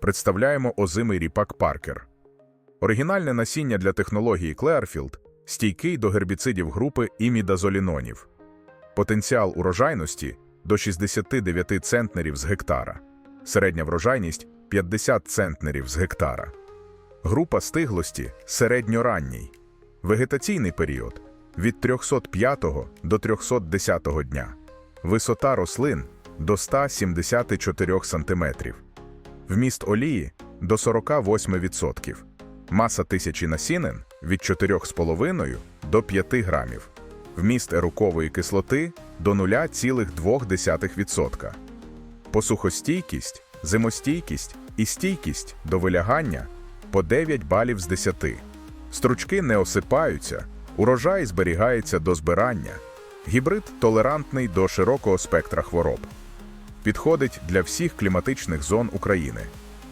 представляємо озимий ріпак Паркер. Оригінальне насіння для технології Clearfield стійкий до гербіцидів групи імідазолінонів. Потенціал урожайності до 69 центнерів з гектара. Середня врожайність 50 центнерів з гектара. Група стиглості середньоранній. Вегетаційний період від 305 до 310 дня. Висота рослин до 174 см. Вміст олії до 48%. Маса тисячі насінин від 4,5 до 5 грамів. Вміст ерукової кислоти до 0,2%. Посухостійкість, зимостійкість і стійкість до вилягання по 9 балів з 10. Стручки не осипаються, урожай зберігається до збирання. Гібрид толерантний до широкого спектра хвороб. Підходить для всіх кліматичних зон України.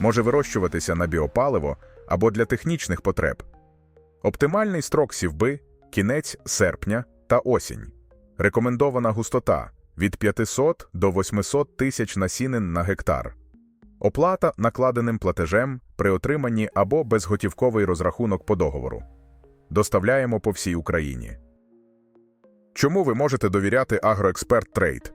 Може вирощуватися на біопаливо або для технічних потреб. Оптимальний строк сівби кінець серпня та осінь. Рекомендована густота від 500 до 800 тисяч насінин на гектар. Оплата накладеним платежем при отриманні або безготівковий розрахунок по договору. Доставляємо по всій Україні. Чому ви можете довіряти Агроексперт Трейд?